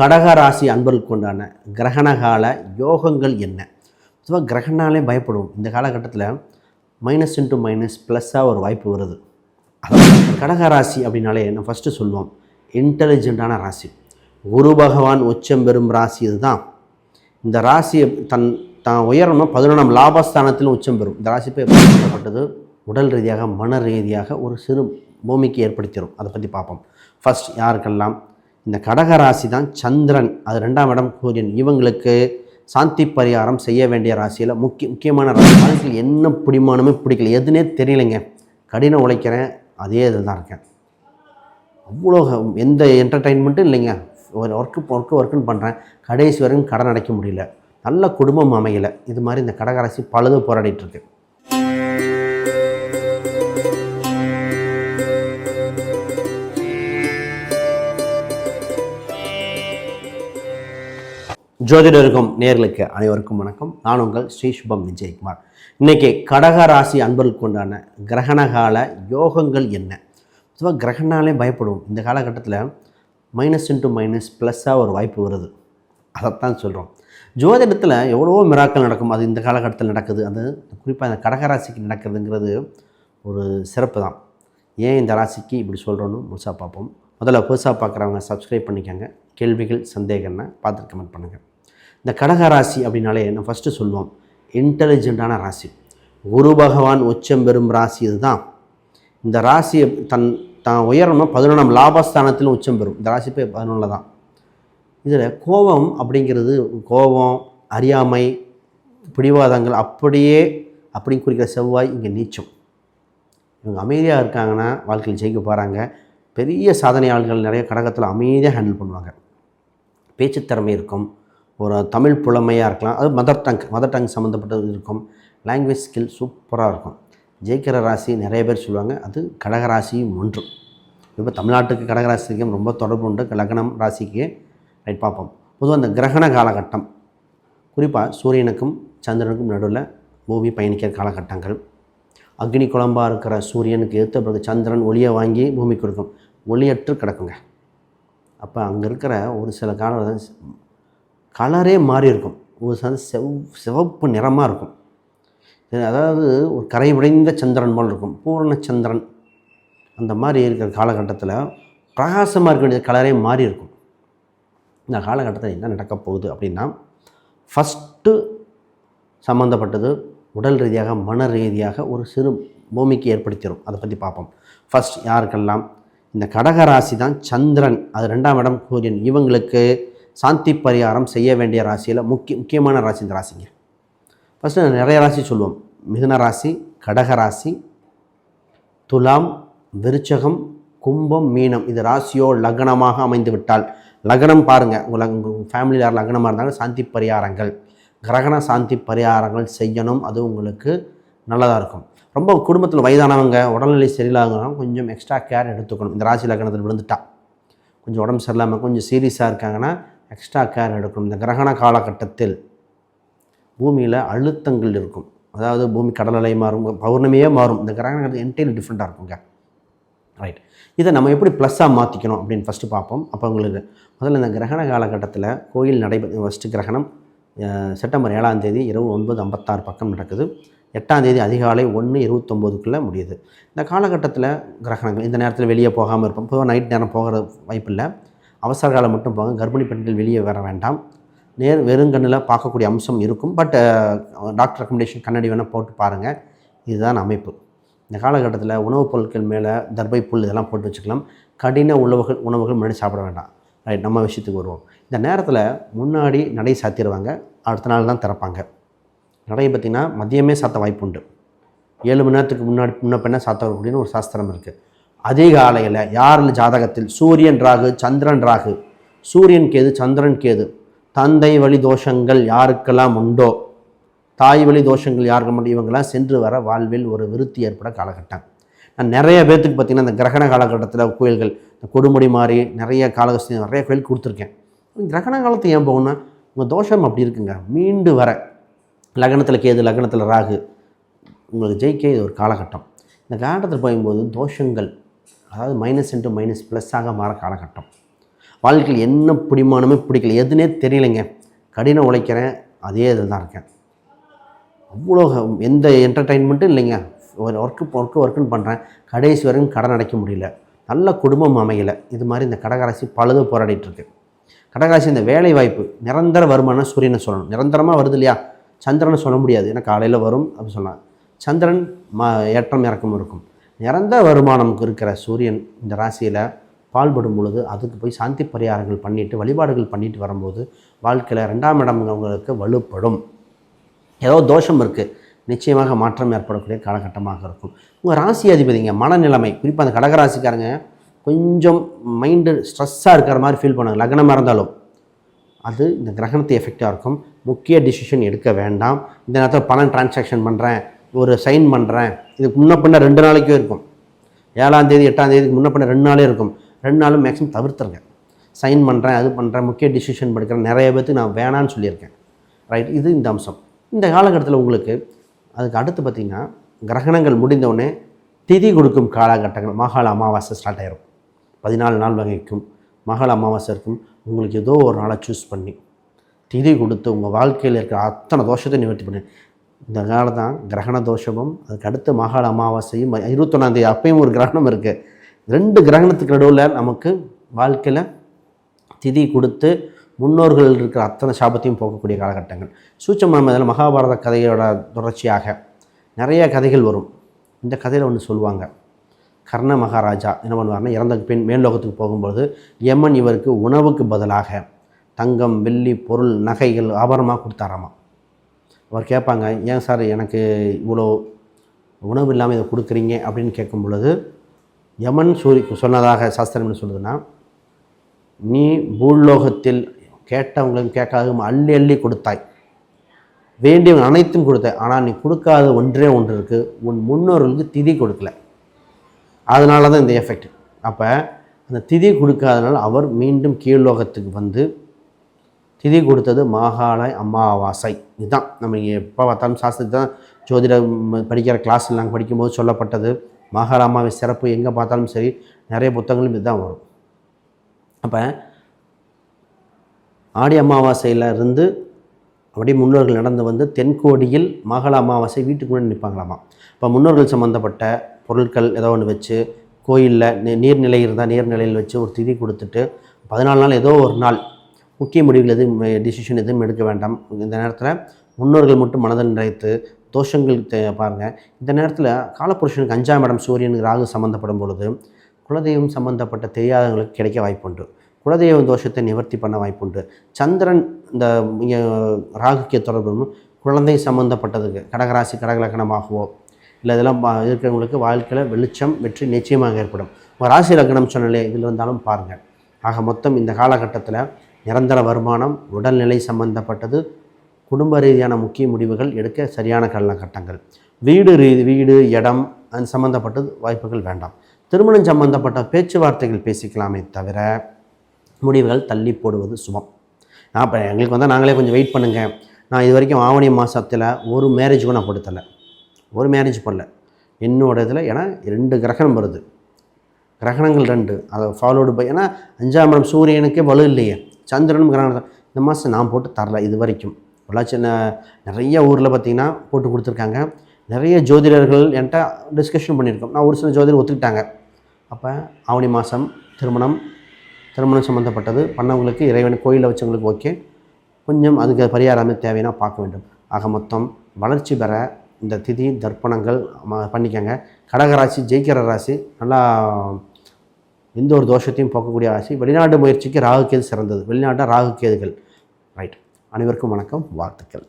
கடக ராசி அன்பர்களுக்கு உண்டான கிரகணகால யோகங்கள் என்ன? பொதுவாக கிரகணாலே பயப்படுவோம். இந்த காலகட்டத்தில் மைனஸ் இன்ட்டு மைனஸ் ப்ளஸ்ஸாக ஒரு வாய்ப்பு வருது. அதாவது கடக ராசி அப்படின்னாலே நான் ஃபஸ்ட்டு சொல்லுவோம். இன்டெலிஜென்ட்டான ராசி. குரு பகவான் உச்சம் பெறும் ராசி இதுதான். இந்த ராசியை தன் தான் உயரணும் பதினொன்றாம் லாபஸ்தானத்திலும் உச்சம் பெறும். இந்த ராசி போய் ஏற்படுத்தப்பட்டது உடல் ரீதியாக மன ரீதியாக ஒரு சிறு பூமிக்கு ஏற்படுத்திடும் அதை பற்றி பார்ப்போம். ஃபர்ஸ்ட் யாருக்கெல்லாம் இந்த கடக ராசி தான் சந்திரன். அது ரெண்டாம் இடம் சூரியன். இவங்களுக்கு சாந்தி பரிகாரம் செய்ய வேண்டிய ராசியில் முக்கிய முக்கியமான ராசி. வாழ்க்கையில் என்ன பிடிமானமே பிடிக்கல. எதுனே தெரியலைங்க. கடினம் உழைக்கிறேன். அதே இதில் தான் இருக்கேன். அவ்வளோ எந்த என்டர்டெயின்மெண்ட்டும் இல்லைங்க. ஒரு ஒர்க்கு ஒர்க்கு ஒர்க்குன்னு பண்ணுறேன் கடைசி வரைக்கும் கடன் அடைக்க முடியல. நல்ல குடும்பம் அமையலை. இது மாதிரி இந்த கடகராசி பழுதும் போராடிட்டுருக்கு ஜோதிடருக்கும் நேர்களுக்கு அனைவருக்கும் வணக்கம். நான் உங்கள் ஸ்ரீ சுபம் விஜயகுமார். இன்றைக்கி கடக ராசி அன்பர்களுக்கு உண்டான கிரகணகால யோகங்கள் என்ன? பொதுவாக கிரகணாலே பயப்படுவோம். இந்த காலகட்டத்தில் மைனஸ் இன்ட்டு மைனஸ் ப்ளஸ்ஸாக ஒரு வாய்ப்பு வருது. அதைத்தான் சொல்கிறோம் ஜோதிடத்தில் எவ்வளவோ மிராக்கள் நடக்கும். அது இந்த காலகட்டத்தில் நடக்குது. அது குறிப்பாக இந்த கடகராசிக்கு நடக்கிறதுங்கிறது ஒரு சிறப்பு தான். ஏன் இந்த ராசிக்கு இப்படி சொல்கிறோன்னு முழுசாக பார்ப்போம். முதல்ல புதுசாக பார்க்குறவங்க சப்ஸ்கிரைப் பண்ணிக்கோங்க. கேள்விகள் சந்தேகம்னா பார்த்துட்டு கமெண்ட் பண்ணுங்கள் இந்த கடக ராசி அப்படின்னாலே நான் ஃபஸ்ட்டு சொல்லுவோம். இன்டெலிஜென்ட்டான ராசி. குரு பகவான் உச்சம் பெறும் ராசி இதுதான். இந்த ராசியை தன் தான் உயரணும் பதினொன்றாம் லாபஸ்தானத்திலும் உச்சம் பெறும். இந்த ராசி போய் பதினொன்றில் தான். இதில் கோபம் அப்படிங்கிறது கோபம் அறியாமை பிடிவாதங்கள் அப்படியே அப்படின்னு குறிக்கிற செவ்வாய் இங்கே நீச்சம். இவங்க அமைதியாக இருக்காங்கன்னா வாழ்க்கையில் ஜெயிக்க போகிறாங்க பெரிய சாதனையாளர்கள் நிறைய கடகத்தில் அமைதியாக ஹேண்டில் பண்ணுவாங்க. பேச்சு திறமை இருக்கும். ஒரு தமிழ் புலமையாக இருக்கலாம். அது மதர் டங் மதர் டங் சம்மந்தப்பட்டது இருக்கும். லாங்குவேஜ் ஸ்கில் சூப்பராக இருக்கும். ஜெயிக்கிற ராசி நிறைய பேர் சொல்லுவாங்க அது கடகராசியும் ஒன்று. இப்போ தமிழ்நாட்டுக்கு கடகராசிக்கும் ரொம்ப தொடர்பு உண்டு. லக்னம் ராசிக்கு ரைட் பார்ப்போம். பொதுவாக அந்த கிரகண காலகட்டம் குறிப்பாக சூரியனுக்கும் சந்திரனுக்கும் நடுவில் பூமி பயணிக்கிற காலகட்டங்கள். அக்னி குழம்பாக இருக்கிற சூரியனுக்கு ஏற்ற பிறகு சந்திரன் ஒளியை வாங்கி பூமி கொடுக்கும். ஒளியற்று கிடக்குங்க. அப்போ அங்கே இருக்கிற ஒரு சில காலம் கலரே மாறி இருக்கும். ஒரு சார் செவ் சிவப்பு நிறமாக இருக்கும். அதாவது ஒரு கரை உடைந்த சந்திரன் போல் இருக்கும். பூரண சந்திரன். அந்த மாதிரி இருக்கிற காலகட்டத்தில் பிரகாசமாக இருக்க வேண்டிய கலரே மாறி இருக்கும். இந்த காலகட்டத்தில் என்ன நடக்க போகுது அப்படின்னா ஃபஸ்ட்டு சம்மந்தப்பட்டது உடல் ரீதியாக மன ரீதியாக ஒரு சிறு பூமிக்கு ஏற்படுத்திடும் அதை பற்றி பார்ப்போம். ஃபர்ஸ்ட் யாருக்கெல்லாம்? இந்த கடக ராசி தான் சந்திரன். அது ரெண்டாம் இடம் சூரியன். இவங்களுக்கு சாந்தி பரிகாரம் செய்ய வேண்டிய ராசியில் முக்கிய முக்கியமான ராசி இந்த ராசிங்க. ஃபஸ்ட்டு நிறைய ராசி சொல்லுவோம். மிதுன ராசி கடக ராசி துலாம் விருச்சகம் கும்பம் மீனம். இது ராசியோ லக்னமாக அமைந்து விட்டால் லக்னம் பாருங்கள் உங்கள் உங்கள் ஃபேமிலியில் யார் லக்னமாக இருந்தாலும் சாந்தி பரிகாரங்கள். கிரகண சாந்தி பரிகாரங்கள் செய்யணும். அது உங்களுக்கு நல்லதாக இருக்கும். ரொம்ப குடும்பத்தில் வயதானவங்க உடல்நிலை சரியில்லாதவங்க கொஞ்சம் எக்ஸ்ட்ரா கேர் எடுத்துக்கணும். இந்த ராசி லக்னத்தில் விழுந்துட்டா. கொஞ்சம் உடம்பு சரியில்லாமல் கொஞ்சம் சீரியஸாக இருக்காங்கன்னா எக்ஸ்ட்ரா கேர் எடுக்கணும். இந்த கிரகண காலகட்டத்தில் பூமியில் அழுத்தங்கள் இருக்கும். அதாவது பூமி கடலலை மாறும் பௌர்ணமியே மாறும். இந்த கிரகணம் என்டையர் டிஃப்ரெண்ட்டாக இருக்குங்க. ரைட் இதை நம்ம எப்படி ப்ளஸ்ஸாக மாற்றிக்கணும் அப்படின்னு ஃபஸ்ட்டு பார்ப்போம். அப்போ உங்களுக்கு முதல்ல இந்த கிரகண காலகட்டத்தில் கோயில் நடைபெற ஃபஸ்ட்டு கிரகணம் செப்டம்பர் ஏழாம் தேதி இரவு ஒன்பது ஐம்பத்தாறு பக்கம் நடக்குது. எட்டாம் தேதி அதிகாலை ஒன்று இருபத்தொம்போதுக்குள்ளே முடியுது. இந்த காலகட்டத்தில் கிரகணங்கள் இந்த நேரத்தில் வெளியே போகாமல் இருப்போம். பொதுவாக நைட் நேரம் போகிற வாய்ப்பில்லை அவசர காலம் மட்டும் போங்க. கர்ப்பிணி பெண்கள் வெளியே வர வேண்டாம். நேர் வெறுங்கண்ணில் பார்க்கக்கூடிய அம்சம் இருக்கும். பட் டாக்டர் ரெக்கமெண்டேஷன் கண்ணாடி வேணால் போட்டு பாருங்கள் இதுதான் அமைப்பு. இந்த காலகட்டத்தில் உணவுப் பொருட்கள் மேலே தர்பை புல் இதெல்லாம் போட்டு வச்சுக்கலாம். கடின உணவுகள் உணவுகள் முன்னாடி சாப்பிட வேண்டாம். ரைட் நம்ம விஷயத்துக்கு வருவோம். இந்த நேரத்தில் முன்னாடி நடை சாத்திடுவாங்க அடுத்த நாள் தான் திறப்பாங்க. நடையை பார்த்திங்கன்னா மதியமே சாத்த வாய்ப்பு உண்டு. ஏழு மணி நேரத்துக்கு முன்னாடி முன்ன பின்ன சாத்தக்கூடியன்னு ஒரு சாஸ்திரம் இருக்குது அதிகாலையில் யாரில் ஜாதகத்தில்? சூரியன் ராகு சந்திரன் ராகு. சூரியன் கேது சந்திரன் கேது. தந்தை வழி தோஷங்கள் யாருக்கெல்லாம் உண்டோ? தாய் வழி தோஷங்கள் யாருக்கு மட்டும்? இவங்கெல்லாம் சென்று வர வாழ்வில் ஒரு விருத்தி ஏற்பட காலகட்டம். நான் நிறைய பேர்த்துக்கு பார்த்தீங்கன்னா இந்த கிரகண காலகட்டத்தில் கோயில்கள் இந்த கொடுமுடி மாதிரி நிறைய காலகஸ்தி நிறைய கோயில் கொடுத்துருக்கேன். கிரகண காலத்தை ஏன் போகணும்னா உங்கள் தோஷம் அப்படி இருக்குங்க. மீண்டு வர லக்னத்தில் கேது லக்னத்தில் ராகு உங்களுக்கு ஜெயிக்க இது ஒரு காலகட்டம். இந்த காலகட்டத்தில் போகும்போது தோஷங்கள் அதாவது மைனஸ் இன்ட்டு மைனஸ் ப்ளஸ்ஸாக மாற காலகட்டம். வாழ்க்கையில் என்ன பிடிமானமே பிடிக்கல. எதுனே தெரியலைங்க. கடினம் உழைக்கிறேன். அதே இதில் தான் இருக்கேன். அவ்வளோ எந்த என்டர்டெயின்மெண்ட்டும் இல்லைங்க. ஒரு ஒர்க்கு ஒர்க்கு ஒர்க்குன்னு பண்ணுறேன் கடைசி வரைக்கும் கடன் அடைக்க முடியல. நல்ல குடும்பம் அமையலை. இது மாதிரி இந்த கடகராசி பழுது போராடிட்டுருக்கு. கடகராசி இந்த வேலை வாய்ப்பு நிரந்தர வருமானம் சூரியனை சொல்லணும். நிரந்தரமாக வருது இல்லையா? சந்திரனை சொல்ல முடியாது. ஏன்னா காலையில் வரும் அப்படின்னு சொல்லலாம் சந்திரன் ம ஏற்றம் இறக்கம் இருக்கும். நிறந்த வருமானம் இருக்கிற சூரியன் இந்த ராசியில் பால்படும் பொழுது அதுக்கு போய் சாந்தி பரிகாரங்கள் பண்ணிவிட்டு வழிபாடுகள் பண்ணிட்டு வரும்போது வாழ்க்கையில் ரெண்டாம் இடம் அவங்களுக்கு வலுப்படும். ஏதோ தோஷம் இருக்குது நிச்சயமாக மாற்றம் ஏற்படக்கூடிய காலகட்டமாக இருக்கும். உங்கள் ராசி அதிபதிங்க மனநிலைமை குறிப்பாக அந்த கடகராசிக்காரங்க கொஞ்சம் மைண்டு ஸ்ட்ரெஸ்ஸாக இருக்கிற மாதிரி ஃபீல் பண்ணுங்க. லக்னமாக இருந்தாலும் அது இந்த கிரகணத்தை எஃபெக்டாக இருக்கும். முக்கிய டிசிஷன் எடுக்க வேண்டாம். இந்த நேரத்தில் பணம் டிரான்சாக்ஷன் பண்ணுறேன் ஒரு சைன் பண்ணுறேன் இதுக்கு முன்ன பண்ண ரெண்டு நாளைக்கும் இருக்கும். ஏழாம் தேதி எட்டாம் தேதிக்கு முன்ன பின்ன ரெண்டு நாளே இருக்கும். ரெண்டு நாளும் மேக்ஸிமம் தவிர்த்துருங்க. சைன் பண்ணுறேன் அது பண்ணுறேன் முக்கிய டிசிஷன் எடுக்கிறேன். நிறைய பேர்த்துக்கு நான் வேணான்னு சொல்லியிருக்கேன். ரைட் இது இந்த அம்சம். இந்த காலகட்டத்தில் உங்களுக்கு அதுக்கு அடுத்து பார்த்திங்கன்னா கிரகணங்கள் முடிந்தவுடனே திதி கொடுக்கும் காலகட்டங்கள். மகால அமாவாசை ஸ்டார்ட் ஆயிரும். பதினாலு நாள் வகைக்கும் மகால அமாவாசை இருக்கும். உங்களுக்கு ஏதோ ஒரு நாளை சூஸ் பண்ணி திதி கொடுத்து உங்கள் வாழ்க்கையில் இருக்கிற அத்தனை தோஷத்தை நிவர்த்தி பண்ணி இந்த காலம் தான் கிரகண தோஷமும் அதுக்கு அடுத்து மகால அமாவாசையும் இருபத்தொன்னாந்தேதி அப்பயும் ஒரு கிரகணம் இருக்குது ரெண்டு கிரகணத்துக்கு நடுவில் நமக்கு வாழ்க்கையில் திதி கொடுத்து முன்னோர்கள் இருக்கிற அத்தனை சாபத்தையும் போகக்கூடிய காலகட்டங்கள். சூச்சமம் இதில் மகாபாரத கதையோட தொடர்ச்சியாக நிறைய கதைகள் வரும். இந்த கதையில் ஒன்று சொல்லுவாங்க. கர்ண மகாராஜா என்ன பண்ணுவார்னா இறந்த பின் மேல்லோகத்துக்கு போகும்போது யமன் இவருக்கு உணவுக்கு பதிலாக தங்கம் வெள்ளி பொருள் நகைகள் ஆபரணமாக கொடுத்தாராமா. அவர் கேட்பாங்க ஏன் சார் எனக்கு இவ்வளோ உணவு இல்லாமல் இதை கொடுக்குறீங்க? அப்படின்னு கேட்கும் பொழுது யமன் சூரி சொன்னதாக சாஸ்திரம் என்ன சொல்லுதுன்னா நீ பூலோகத்தில் கேட்டவங்களும் கேட்காதவங்க அள்ளி அள்ளி கொடுத்தாய். வேண்டியவங்க அனைத்தும் கொடுத்தாய் ஆனால் நீ கொடுக்காத ஒன்றே ஒன்று இருக்குது உன் முன்னோர்களுக்கு திதி கொடுக்கல. அதனால தான் இந்த எஃபெக்ட் அப்போ அந்த திதி கொடுக்காதனால அவர் மீண்டும் கீழ்லோகத்துக்கு வந்து திதி கொடுத்தது மாகாள அமாவாசை. இதுதான். நம்ம எப்போ பார்த்தாலும் சாஸ்திரத்தை தான் ஜோதிடம் படிக்கிற கிளாஸில் நாங்கள் படிக்கும்போது சொல்லப்பட்டது. மாகாள அம்மாவை சிறப்பு எங்கே பார்த்தாலும் சரி நிறைய புத்தகங்களும் இதுதான் வரும். அப்போ ஆடி அமாவாசையில் இருந்து அப்படியே முன்னோர்கள் நடந்து வந்து தென்கோடியில் மகள அமாவாசை வீட்டுக்குள்ளே நிற்பாங்களாமா இப்போ முன்னோர்கள் சம்மந்தப்பட்ட பொருட்கள் ஏதோ ஒன்று வச்சு கோயிலில் நீர்நிலை இருந்தால் நீர்நிலையில் வச்சு ஒரு திதி கொடுத்துட்டு பதினாலு நாள் ஏதோ ஒரு நாள் முக்கிய முடிவுகள் எதுவும் டிசிஷன் எதுவும் எடுக்க வேண்டாம். இந்த நேரத்தில் முன்னோர்கள் மட்டும் மனதை நிறைத்து தோஷங்கள் பாருங்கள் இந்த நேரத்தில் காலப்புருஷனுக்கு அஞ்சாம் இடம் சூரியன் ராகு சம்மந்தப்படும் பொழுது குலதெய்வம் சம்மந்தப்பட்ட தெரியாதவங்களுக்கு கிடைக்க வாய்ப்புண்டு. குலதெய்வ தோஷத்தை நிவர்த்தி பண்ண வாய்ப்புண்டு. சந்திரன் இந்த இங்கே ராகுக்கிய தொடர்பு குழந்தை சம்மந்தப்பட்டதுக்கு கடகராசி கடகலக்கணமாகவோ இல்லை இதெல்லாம் இருக்கிறவங்களுக்கு வாழ்க்கையில் வெளிச்சம் வெற்றி நிச்சயமாக ஏற்படும். உங்கள் ராசி லக்னம் சொன்னாலே இதில் இருந்தாலும் பாருங்கள் ஆக மொத்தம் இந்த காலகட்டத்தில் நிரந்தர வருமானம் உடல்நிலை சம்பந்தப்பட்டது குடும்ப ரீதியான முக்கிய முடிவுகள் எடுக்க சரியான காலகட்டங்கள் வீடு ரீ வீடு இடம் அது சம்மந்தப்பட்டது வாய்ப்புகள் வேண்டாம். திருமணம் சம்பந்தப்பட்ட பேச்சுவார்த்தைகள் பேசிக்கலாமே தவிர முடிவுகள் தள்ளி போடுவது சுபம். நான் இப்போ எங்களுக்கு வந்தால் நாங்களே கொஞ்சம் வெயிட் பண்ணுங்கள் நான் இது வரைக்கும் ஆவணி மாதத்தில் ஒரு மேரேஜ் கூட நான் கொடுத்தலை. ஒரு மேரேஜ் பண்ணல. என்னோட இதில் ஏன்னா ரெண்டு கிரகணம் வருது. கிரகணங்கள் ரெண்டு. அதை ஃபாலோடு பை ஏன்னா அஞ்சாம் இடம் சூரியனுக்கே வலு இல்லையே. சந்திரனும் கிரகணம். இந்த மாதம் நான் போட்டு தரல இது வரைக்கும். பொள்ளாச்சி நிறைய ஊரில் பார்த்தீங்கன்னா போட்டு கொடுத்துருக்காங்க. நிறைய ஜோதிடர்கள் என்கிட்ட டிஸ்கஷன் பண்ணியிருக்கோம். நான் ஒரு சில ஜோதிடர் ஒத்துக்கிட்டாங்க. அப்போ ஆவணி மாதம் திருமணம் திருமணம் சம்மந்தப்பட்டது பண்ணவங்களுக்கு இறைவன் கோயிலில் வச்சவங்களுக்கு ஓகே கொஞ்சம் அதுக்கு பரிகாரமே தேவைன்னா பார்க்க வேண்டும். ஆக மொத்தம் வளர்ச்சி பெற இந்த திதி தர்ப்பணங்கள் பண்ணிக்கோங்க. கடகராசி ஜெயிக்கிற ராசி நல்லா எந்த ஒரு தோஷத்தையும் போக்கக்கூடிய ராசி. வெளிநாட்டு முயற்சிக்கு ராகுக்கேது சிறந்தது. வெளிநாட்டில் ராகுக்கேதுகள் ரைட் அனைவருக்கும் வணக்கம். வாழ்த்துக்கள்.